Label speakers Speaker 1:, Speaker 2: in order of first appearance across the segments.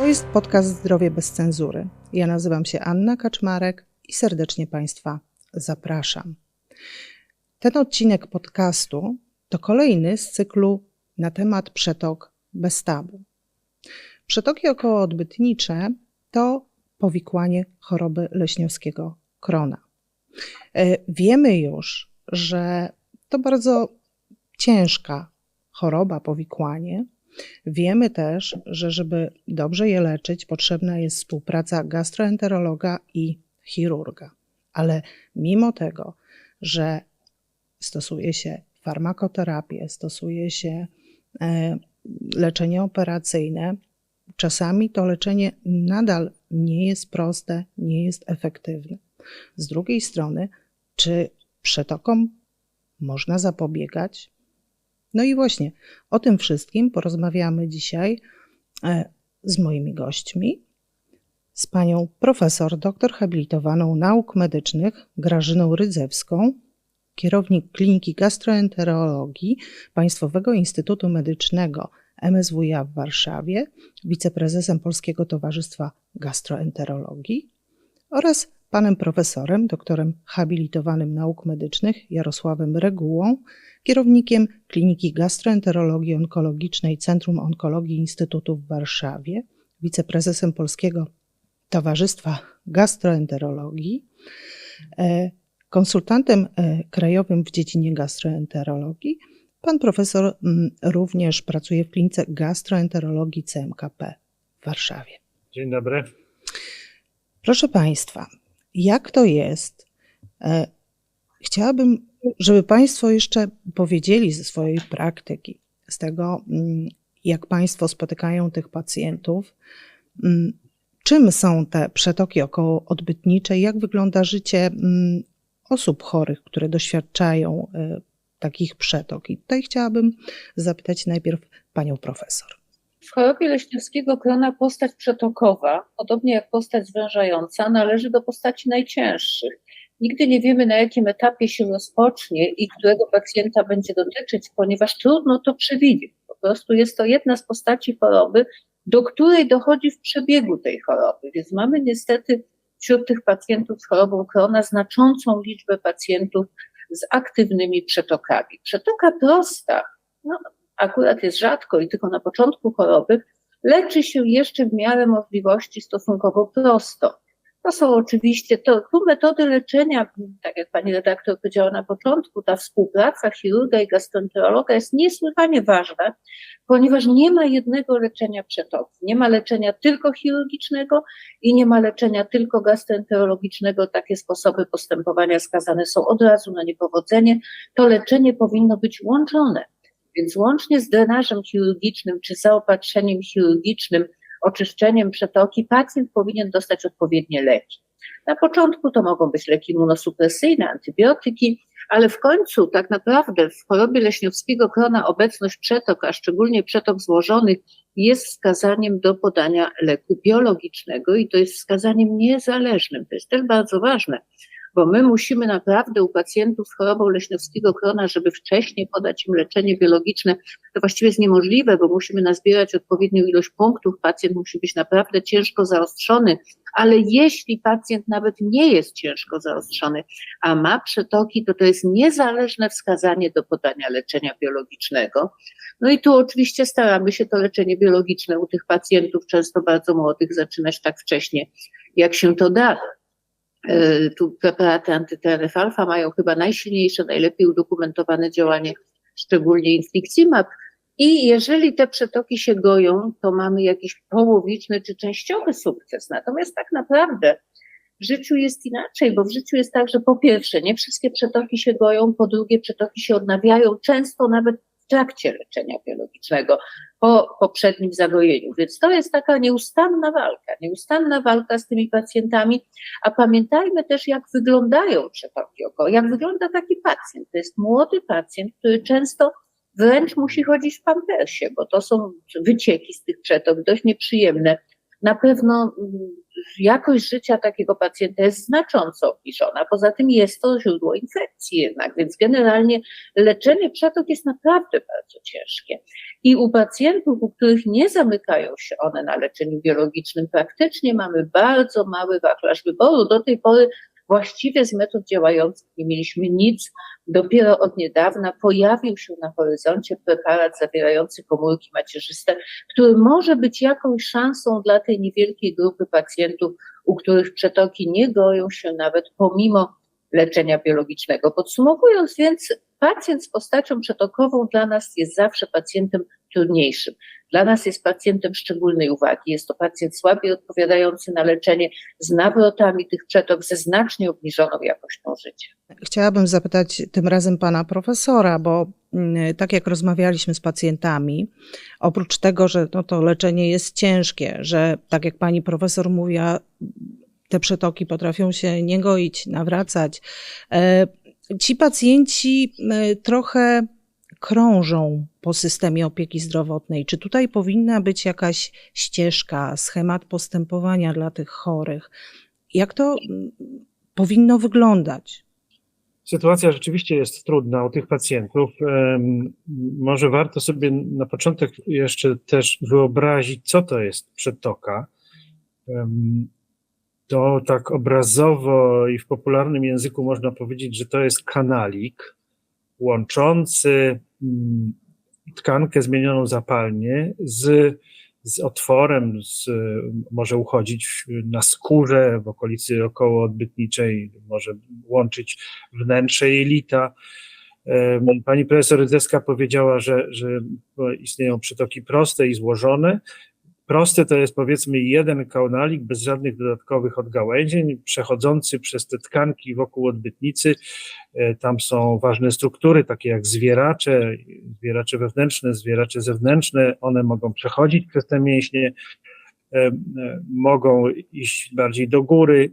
Speaker 1: To jest podcast Zdrowie bez cenzury. Ja nazywam się Anna Kaczmarek i serdecznie Państwa zapraszam. Ten odcinek podcastu to kolejny z cyklu na temat przetok bez tabu. Przetoki okołoodbytnicze to powikłanie choroby leśniowskiego krona. E, wiemy już, że to bardzo ciężka choroba, powikłanie. Wiemy też, że żeby dobrze je leczyć, potrzebna jest współpraca gastroenterologa i chirurga. Ale mimo tego, że stosuje się farmakoterapię, stosuje się e, leczenie operacyjne, czasami to leczenie nadal nie jest proste, nie jest efektywne. Z drugiej strony, czy przetokom można zapobiegać? No i właśnie o tym wszystkim porozmawiamy dzisiaj e, z moimi gośćmi, z panią profesor, doktor habilitowaną nauk medycznych Grażyną Rydzewską, kierownik Kliniki Gastroenterologii Państwowego Instytutu Medycznego MSWiA w Warszawie, wiceprezesem Polskiego Towarzystwa Gastroenterologii oraz panem profesorem, doktorem habilitowanym nauk medycznych Jarosławem Regułą, kierownikiem Kliniki Gastroenterologii Onkologicznej Centrum Onkologii Instytutu w Warszawie, wiceprezesem Polskiego Towarzystwa Gastroenterologii, e, konsultantem e, krajowym w dziedzinie gastroenterologii. Pan profesor mm, również pracuje w klinice gastroenterologii CMKP w Warszawie.
Speaker 2: Dzień dobry.
Speaker 1: Proszę Państwa, jak to jest? Chciałabym, żeby Państwo jeszcze powiedzieli ze swojej praktyki, z tego, mm, jak Państwo spotykają tych pacjentów, mm, czym są te przetoki okołoodbytnicze, jak wygląda życie mm, osób chorych, które doświadczają e, takich przetok. I tutaj chciałabym zapytać najpierw panią profesor.
Speaker 3: W chorobie leśniowskiego krona postać przetokowa, podobnie jak postać zwężająca, należy do postaci najcięższych. Nigdy nie wiemy, na jakim etapie się rozpocznie i którego pacjenta będzie dotyczyć, ponieważ trudno to przewidzieć. Po prostu jest to jedna z postaci choroby, do której dochodzi w przebiegu tej choroby. Więc mamy niestety wśród tych pacjentów z chorobą krona znaczącą liczbę pacjentów z aktywnymi przetokami. Przetoka prosta, no, akurat jest rzadko i tylko na początku choroby, leczy się jeszcze w miarę możliwości stosunkowo prosto. To są oczywiście, to, tu metody leczenia, tak jak pani redaktor powiedziała na początku, ta współpraca chirurga i gastroenterologa jest niesłychanie ważna, ponieważ nie ma jednego leczenia przetoku. Nie ma leczenia tylko chirurgicznego i nie ma leczenia tylko gastroenterologicznego. Takie sposoby postępowania skazane są od razu na niepowodzenie. To leczenie powinno być łączone. Więc łącznie z drenażem chirurgicznym czy zaopatrzeniem chirurgicznym, oczyszczeniem przetoki, pacjent powinien dostać odpowiednie leki. Na początku to mogą być leki immunosupresyjne, antybiotyki, ale w końcu tak naprawdę w chorobie leśniowskiego krona obecność przetok, a szczególnie przetok złożonych, jest wskazaniem do podania leku biologicznego i to jest wskazaniem niezależnym. To jest też bardzo ważne, bo my musimy naprawdę u pacjentów z chorobą leśniowskiego krona, żeby wcześniej podać im leczenie biologiczne, to właściwie jest niemożliwe, bo musimy nazbierać odpowiednią ilość punktów, pacjent musi być naprawdę ciężko zaostrzony, ale jeśli pacjent nawet nie jest ciężko zaostrzony, a ma przetoki, to to jest niezależne wskazanie do podania leczenia biologicznego. No i tu oczywiście staramy się to leczenie biologiczne u tych pacjentów, często bardzo młodych, zaczynać tak wcześnie, jak się to da. E, tu preparaty anty-TNF-alfa mają chyba najsilniejsze, najlepiej udokumentowane działanie, szczególnie infliximab. I jeżeli te przetoki się goją, to mamy jakiś połowiczny czy częściowy sukces. Natomiast tak naprawdę w życiu jest inaczej, bo w życiu jest tak, że po pierwsze, nie wszystkie przetoki się goją, po drugie, przetoki się odnawiają, często nawet trakcie leczenia biologicznego, po poprzednim zagojeniu. Więc to jest taka nieustanna walka, nieustanna walka z tymi pacjentami, a pamiętajmy też, jak wyglądają przetoki oko, jak wygląda taki pacjent. To jest młody pacjent, który często wręcz musi chodzić w pampersie, bo to są wycieki z tych przetok dość nieprzyjemne. Na pewno mm, jakość życia takiego pacjenta jest znacząco obniżona. Poza tym jest to źródło infekcji jednak, więc generalnie leczenie przetok jest naprawdę bardzo ciężkie. I u pacjentów, u których nie zamykają się one na leczeniu biologicznym, praktycznie mamy bardzo mały wachlarz wyboru. Do tej pory właściwie z metod działających nie mieliśmy nic. Dopiero od niedawna pojawił się na horyzoncie preparat zawierający komórki macierzyste, który może być jakąś szansą dla tej niewielkiej grupy pacjentów, u których przetoki nie goją się nawet pomimo leczenia biologicznego. Podsumowując więc, pacjent z postacią przetokową dla nas jest zawsze pacjentem trudniejszym. Dla nas jest pacjentem szczególnej uwagi. Jest to pacjent słabiej odpowiadający na leczenie z nawrotami tych przetok, ze znacznie obniżoną jakością życia.
Speaker 1: Chciałabym zapytać tym razem pana profesora, bo mm, tak jak rozmawialiśmy z pacjentami, oprócz tego, że no to leczenie jest ciężkie, że tak jak pani profesor mówiła, te przetoki potrafią się nie goić, nawracać, e, ci pacjenci e, trochę krążą po systemie opieki zdrowotnej. Czy tutaj powinna być jakaś ścieżka, schemat postępowania dla tych chorych? Jak to mm, powinno wyglądać?
Speaker 2: Sytuacja rzeczywiście jest trudna u tych pacjentów. Może warto sobie na początek jeszcze też wyobrazić, co to jest przetoka. To tak obrazowo i w popularnym języku można powiedzieć, że to jest kanalik łączący tkankę zmienioną zapalnie z, z otworem, z, może uchodzić na skórze w okolicy okołoodbytniczej, może łączyć wnętrze jelita. Pani profesor Rydzeska powiedziała, że, że istnieją przetoki proste i złożone. Proste to jest powiedzmy jeden kanalik bez żadnych dodatkowych odgałęzień, przechodzący przez te tkanki wokół odbytnicy. E, Tam są ważne struktury, takie jak zwieracze, zwieracze wewnętrzne, zwieracze zewnętrzne. One mogą przechodzić przez te mięśnie, e, e, mogą iść bardziej do góry.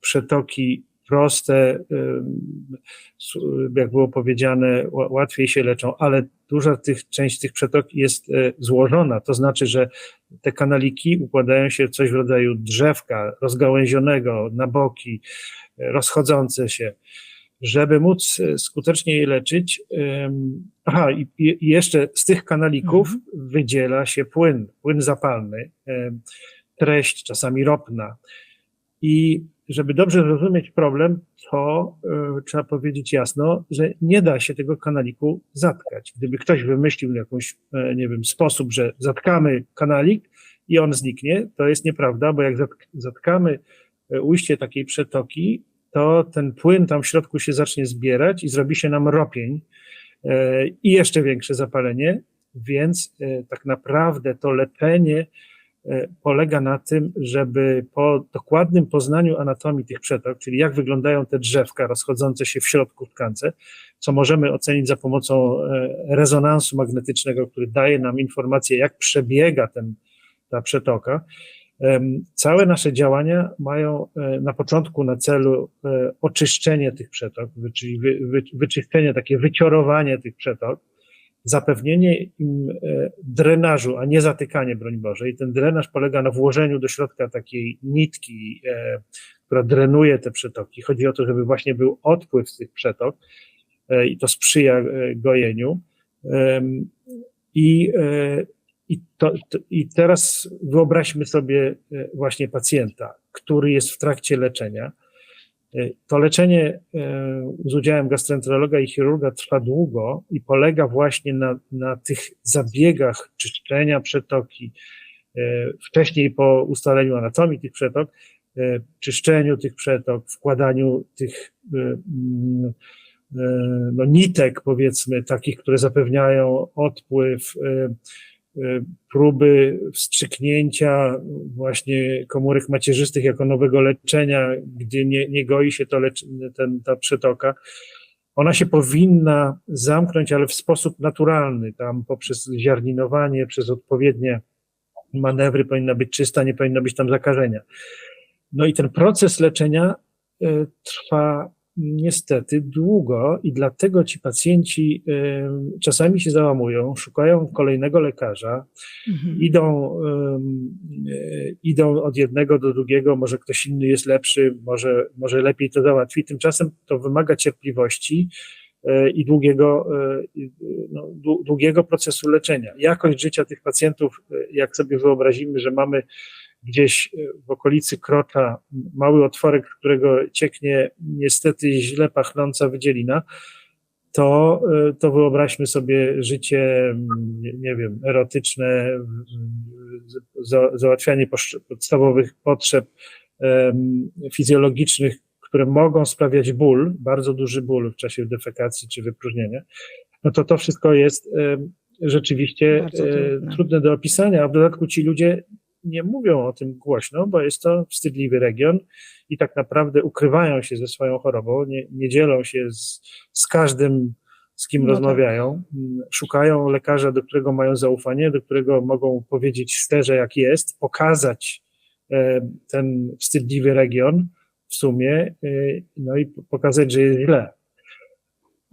Speaker 2: Przetoki proste, jak było powiedziane, ła- łatwiej się leczą, ale duża tych, część tych przetoki jest e, złożona. To znaczy, że te kanaliki układają się w coś w rodzaju drzewka rozgałęzionego na boki, e, rozchodzące się. Żeby móc e, skutecznie je leczyć, aha, i, i jeszcze z tych kanalików wydziela się płyn, płyn zapalny, treść czasami ropna. I żeby dobrze zrozumieć problem, to e, trzeba powiedzieć jasno, że nie da się tego kanaliku zatkać. Gdyby ktoś wymyślił jakąś, e, nie wiem, sposób, że zatkamy kanalik i on zniknie, to jest nieprawda, bo jak zatk- zatkamy e, ujście takiej przetoki, to ten płyn tam w środku się zacznie zbierać i zrobi się nam ropień e, i jeszcze większe zapalenie, więc tak naprawdę to leczenie e, polega na tym, żeby po dokładnym poznaniu anatomii tych przetok, czyli jak wyglądają te drzewka rozchodzące się w środku tkance, co możemy ocenić za pomocą e, rezonansu magnetycznego, który daje nam informację, jak przebiega ten, ta przetoka. Całe nasze działania mają e, na początku na celu e, oczyszczenie tych przetok, czyli wy, wy, wyczyszczenie, takie wyciorowanie tych przetok, zapewnienie im e, drenażu, a nie zatykanie, broń Boże. I ten drenaż polega na włożeniu do środka takiej nitki, e, która drenuje te przetoki. Chodzi o to, żeby właśnie był odpływ z tych przetok e, i to sprzyja gojeniu. I, i, to, I teraz wyobraźmy sobie właśnie pacjenta, który jest w trakcie leczenia. To leczenie e, z udziałem gastroenterologa i chirurga trwa długo i polega właśnie na, na tych zabiegach czyszczenia przetoki, e, wcześniej po ustaleniu anatomii tych przetok, e, czyszczeniu tych przetok, wkładaniu tych mm, no, nitek, powiedzmy, takich, które zapewniają odpływ, próby wstrzyknięcia właśnie komórek macierzystych jako nowego leczenia, gdzie nie, nie goi się to lecz, ten, ta przetoka. Ona się powinna zamknąć, ale w sposób naturalny, tam poprzez ziarninowanie, przez odpowiednie manewry powinna być czysta, nie powinno być tam zakażenia. No i ten proces leczenia y, trwa niestety długo i dlatego ci pacjenci y, czasami się załamują, szukają kolejnego lekarza,
Speaker 1: Mhm.
Speaker 2: idą, y, idą od jednego do drugiego, może ktoś inny jest lepszy, może, może lepiej to załatwi. Tymczasem to wymaga cierpliwości y, i długiego, y, no, dłu- długiego procesu leczenia. Jakość życia tych pacjentów, jak sobie wyobrazimy, że mamy gdzieś y, w okolicy krocza mały otworek, którego cieknie niestety źle pachnąca wydzielina, to, y, to wyobraźmy sobie życie, nie, wiem, erotyczne, za, załatwianie podstawowych potrzeb fizjologicznych, które mogą sprawiać ból, bardzo duży ból w czasie defekacji czy wypróżnienia, no to to wszystko jest rzeczywiście e,
Speaker 1: trudne.
Speaker 2: trudne do opisania, a w dodatku ci ludzie nie mówią o tym głośno, bo jest to wstydliwy region i tak naprawdę ukrywają się ze swoją chorobą, nie, nie dzielą się z, z każdym, z kim
Speaker 1: No tak.
Speaker 2: rozmawiają. Mm, Szukają lekarza, do którego mają zaufanie, do którego mogą powiedzieć szczerze, jak jest, pokazać e, ten wstydliwy region w sumie, e, no i pokazać, że jest źle.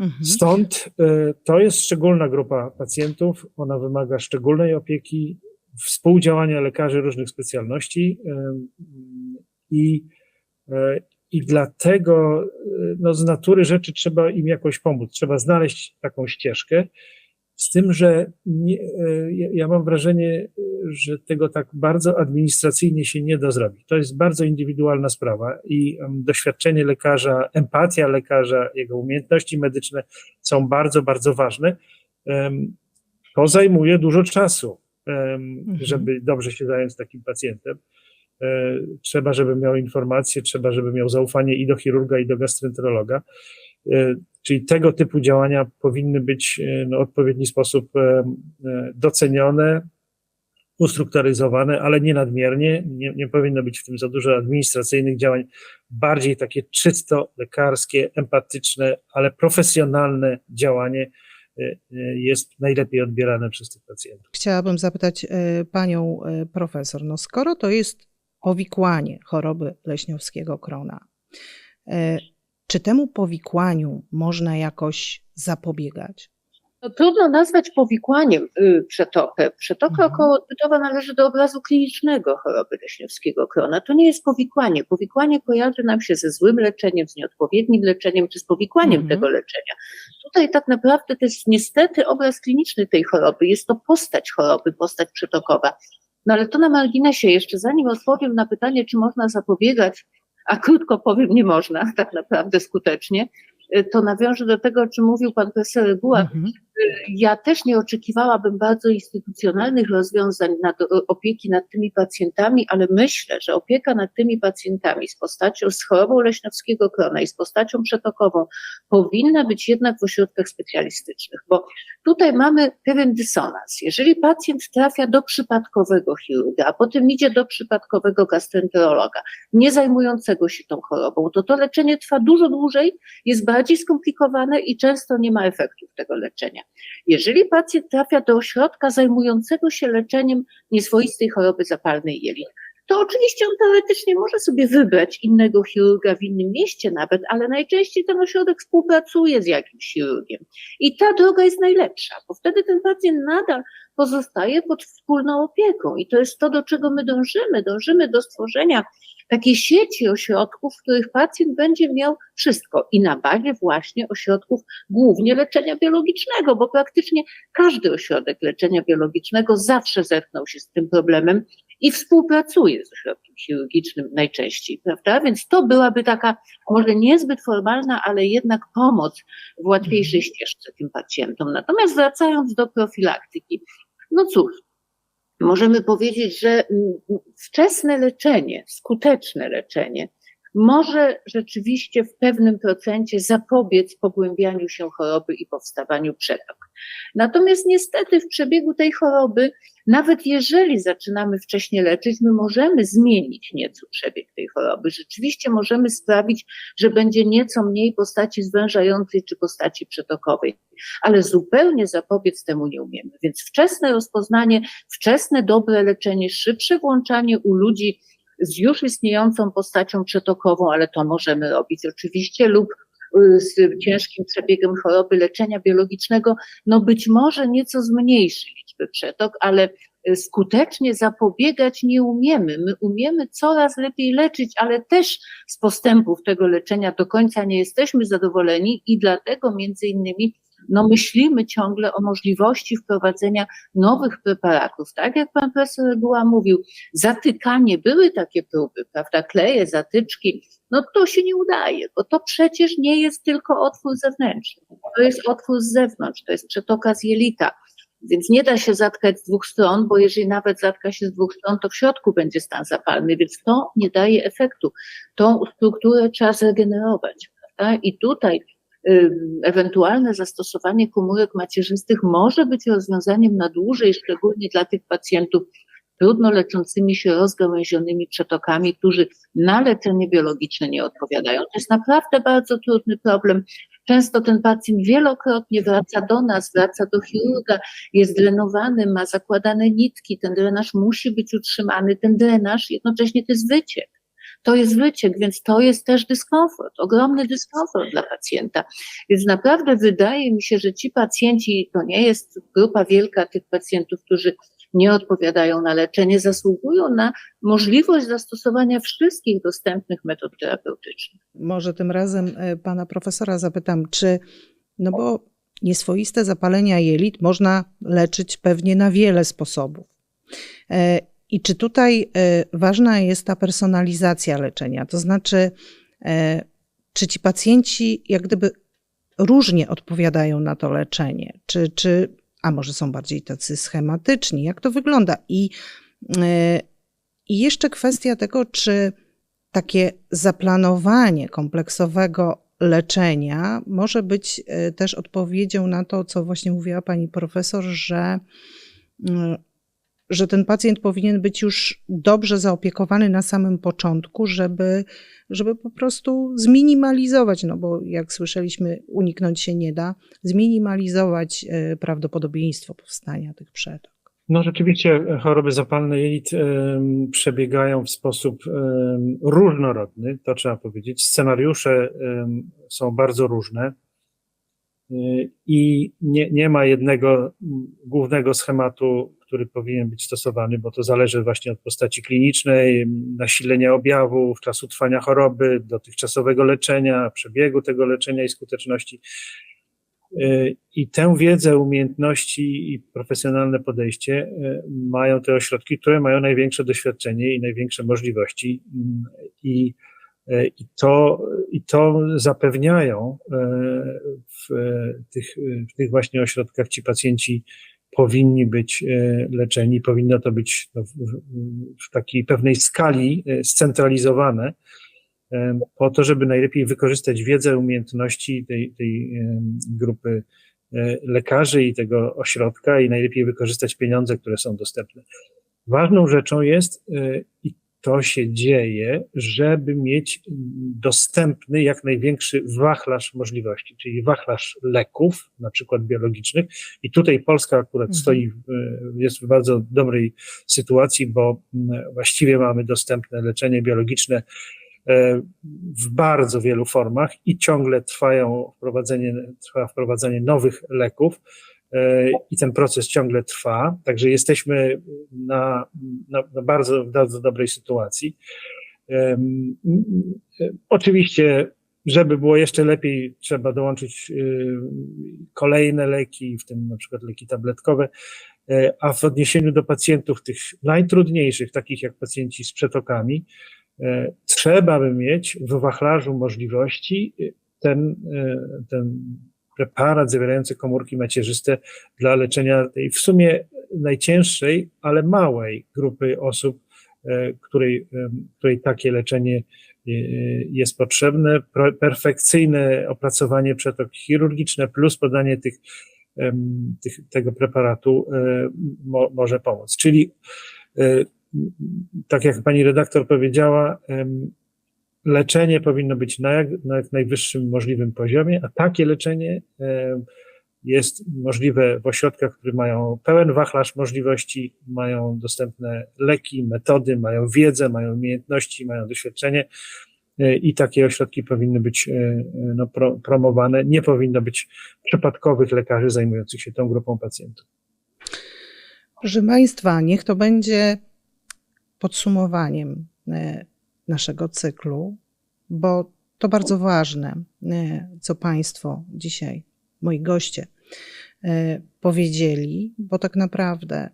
Speaker 1: Mhm.
Speaker 2: Stąd y, to jest szczególna grupa pacjentów, ona wymaga szczególnej opieki, współdziałania lekarzy różnych specjalności i, y, i dlatego y, no, z natury rzeczy trzeba im jakoś pomóc, trzeba znaleźć taką ścieżkę. Z tym, że nie, y, ja- mam wrażenie, że tego tak bardzo administracyjnie się nie da zrobić. To jest bardzo indywidualna sprawa i doświadczenie lekarza, empatia lekarza, jego umiejętności medyczne są bardzo, bardzo ważne. To zajmuje dużo czasu, żeby dobrze się zająć takim pacjentem. E, Trzeba, żeby miał informacje, trzeba, żeby miał zaufanie i do chirurga, i do gastroenterologa. E, Czyli tego typu działania powinny być e, no, w odpowiedni sposób docenione, ustrukturyzowane, ale nie nadmiernie. Nie, nie powinno być w tym za dużo administracyjnych działań, bardziej takie czysto lekarskie, empatyczne, ale profesjonalne działanie jest najlepiej odbierane przez tych pacjentów.
Speaker 1: Chciałabym zapytać e, panią profesor, no skoro to jest powikłanie choroby leśniowskiego krona, czy temu powikłaniu można jakoś zapobiegać?
Speaker 3: No, trudno nazwać powikłaniem y, przetokę. Przetoka
Speaker 1: Mhm.
Speaker 3: okołoodbytowa należy do obrazu klinicznego choroby leśniowskiego krona. To nie jest powikłanie. Powikłanie kojarzy nam się ze złym leczeniem, z nieodpowiednim leczeniem, czy z powikłaniem
Speaker 1: Mhm.
Speaker 3: tego leczenia. Tutaj tak naprawdę to jest niestety obraz kliniczny tej choroby. Jest to postać choroby, postać przetokowa. No ale to na marginesie, jeszcze zanim odpowiem na pytanie, czy można zapobiegać, a krótko powiem, nie można tak naprawdę skutecznie, to nawiążę do tego, o czym mówił pan profesor Reguła,
Speaker 1: Mhm.
Speaker 3: ja też nie oczekiwałabym bardzo instytucjonalnych rozwiązań nad, opieki nad tymi pacjentami, ale myślę, że opieka nad tymi pacjentami z postacią, z chorobą leśniowskiego krona i z postacią przetokową powinna być jednak w ośrodkach specjalistycznych, bo tutaj mamy pewien dysonans. Jeżeli pacjent trafia do przypadkowego chirurga, a potem idzie do przypadkowego gastroenterologa, nie zajmującego się tą chorobą, to to leczenie trwa dużo dłużej, jest bardziej skomplikowane i często nie ma efektów tego leczenia. Jeżeli pacjent trafia do ośrodka zajmującego się leczeniem nieswoistej choroby zapalnej jelit, to oczywiście on teoretycznie może sobie wybrać innego chirurga w innym mieście nawet, ale najczęściej ten ośrodek współpracuje z jakimś chirurgiem. I ta droga jest najlepsza, bo wtedy ten pacjent nadal pozostaje pod wspólną opieką. I to jest to, do czego my dążymy. Dążymy do stworzenia takiej sieci ośrodków, w których pacjent będzie miał wszystko i na bazie właśnie ośrodków głównie leczenia biologicznego, bo praktycznie każdy ośrodek leczenia biologicznego zawsze zetknął się z tym problemem i współpracuje z ośrodkiem chirurgicznym najczęściej, prawda? Więc to byłaby taka może niezbyt formalna, ale jednak pomoc w łatwiejszej ścieżce tym pacjentom. Natomiast wracając do profilaktyki, no cóż, możemy powiedzieć, że mm, wczesne leczenie, skuteczne leczenie może rzeczywiście w pewnym procencie zapobiec pogłębianiu się choroby i powstawaniu przetok. Natomiast niestety w przebiegu tej choroby, nawet jeżeli zaczynamy wcześnie leczyć, my możemy zmienić nieco przebieg tej choroby. Rzeczywiście możemy sprawić, że będzie nieco mniej postaci zwężającej czy postaci przetokowej, ale zupełnie zapobiec temu nie umiemy. Więc wczesne rozpoznanie, wczesne dobre leczenie, szybsze włączanie u ludzi z już istniejącą postacią przetokową, ale to możemy robić oczywiście, lub y, z ciężkim przebiegiem choroby leczenia biologicznego, no być może nieco zmniejszy liczbę przetok, ale y, skutecznie zapobiegać nie umiemy. My umiemy coraz lepiej leczyć, ale też z postępów tego leczenia do końca nie jesteśmy zadowoleni i dlatego między innymi no myślimy ciągle o możliwości wprowadzenia nowych preparatów. Tak jak pan profesor Reguła mówił, zatykanie, były takie próby, prawda, kleje, zatyczki, no to się nie udaje, bo to przecież nie jest tylko otwór zewnętrzny, to jest otwór z zewnątrz, to jest przetoka z jelita. Więc nie da się zatkać z dwóch stron, bo jeżeli nawet zatka się z dwóch stron, to w środku będzie stan zapalny, więc to nie daje efektu. Tą strukturę trzeba zregenerować. Prawda? I tutaj ewentualne zastosowanie komórek macierzystych może być rozwiązaniem na dłużej, szczególnie dla tych pacjentów trudno leczącymi się rozgałęzionymi przetokami, którzy na leczenie biologiczne nie odpowiadają. To jest naprawdę bardzo trudny problem. Często ten pacjent wielokrotnie wraca do nas, wraca do chirurga, jest drenowany, ma zakładane nitki, ten drenaż musi być utrzymany, ten drenaż jednocześnie to jest wyciek. To jest wyciek, więc to jest też dyskomfort, ogromny dyskomfort dla pacjenta. Więc naprawdę wydaje mi się, że ci pacjenci, to nie jest grupa wielka tych pacjentów, którzy nie odpowiadają na leczenie, zasługują na możliwość zastosowania wszystkich dostępnych metod terapeutycznych.
Speaker 1: Może tym razem e, pana profesora zapytam, czy, no bo nieswoiste zapalenia jelit można leczyć pewnie na wiele sposobów. I czy tutaj e, ważna jest ta personalizacja leczenia? To znaczy, czy ci pacjenci jak gdyby różnie odpowiadają na to leczenie? Czy, czy a może są bardziej tacy schematyczni? Jak to wygląda? I, i jeszcze kwestia tego, czy takie zaplanowanie kompleksowego leczenia może być też odpowiedzią na to, co właśnie mówiła pani profesor, że, że ten pacjent powinien być już dobrze zaopiekowany na samym początku, żeby, żeby po prostu zminimalizować, no bo jak słyszeliśmy, uniknąć się nie da, zminimalizować prawdopodobieństwo powstania tych przetok.
Speaker 2: No rzeczywiście choroby zapalne jelit y, przebiegają w sposób y, różnorodny, to trzeba powiedzieć. Scenariusze y, są bardzo różne i nie, nie ma jednego głównego schematu, który powinien być stosowany, bo to zależy właśnie od postaci klinicznej, nasilenia objawów, czasu trwania choroby, dotychczasowego leczenia, przebiegu tego leczenia i skuteczności. I tę wiedzę, umiejętności i profesjonalne podejście mają te ośrodki, które mają największe doświadczenie i największe możliwości. I, i, to, i to zapewniają w tych, w tych właśnie ośrodkach ci pacjenci powinni być leczeni, powinno to być w, w takiej pewnej skali scentralizowane po to, żeby najlepiej wykorzystać wiedzę, umiejętności tej, tej grupy lekarzy i tego ośrodka i najlepiej wykorzystać pieniądze, które są dostępne. Ważną rzeczą jest, i to się dzieje, żeby mieć dostępny jak największy wachlarz możliwości, czyli wachlarz leków, na przykład biologicznych. I tutaj Polska akurat mhm. stoi, jest w bardzo dobrej sytuacji, bo właściwie mamy dostępne leczenie biologiczne w bardzo wielu formach i ciągle trwają wprowadzenie, trwa wprowadzanie nowych leków i ten proces ciągle trwa, także jesteśmy na, na, na bardzo, bardzo dobrej sytuacji. Oczywiście, żeby było jeszcze lepiej, trzeba dołączyć kolejne leki, w tym na przykład leki tabletkowe, a w odniesieniu do pacjentów tych najtrudniejszych, takich jak pacjenci z przetokami, trzeba by mieć w wachlarzu możliwości ten, ten preparat zawierający komórki macierzyste dla leczenia tej w sumie najcięższej, ale małej grupy osób, której, której takie leczenie jest potrzebne. Perfekcyjne opracowanie przetok chirurgiczne plus podanie tych, tych, tego preparatu mo, może pomóc. Czyli tak jak pani redaktor powiedziała, leczenie powinno być na jak, na najwyższym możliwym poziomie, a takie leczenie jest możliwe w ośrodkach, które mają pełen wachlarz możliwości, mają dostępne leki, metody, mają wiedzę, mają umiejętności, mają doświadczenie e, i takie ośrodki powinny być e, no, pro, promowane. Nie powinno być przypadkowych lekarzy zajmujących się tą grupą pacjentów.
Speaker 1: Proszę Państwa, niech to będzie podsumowaniem e, naszego cyklu, bo to bardzo ważne, e, co Państwo dzisiaj, moi goście, e, powiedzieli, bo tak naprawdę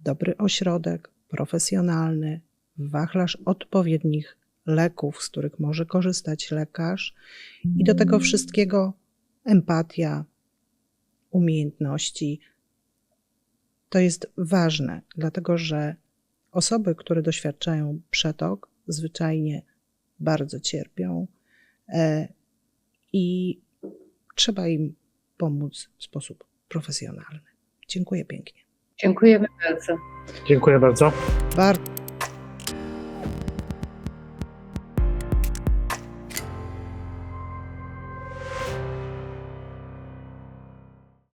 Speaker 1: dobry ośrodek, profesjonalny, wachlarz odpowiednich leków, z których może korzystać lekarz, i do tego wszystkiego empatia, umiejętności. To jest ważne, dlatego że osoby, które doświadczają przetok, zwyczajnie bardzo cierpią e, i trzeba im pomóc w sposób profesjonalny. Dziękuję pięknie.
Speaker 3: Dziękujemy bardzo.
Speaker 2: Dziękuję bardzo.
Speaker 1: Bardzo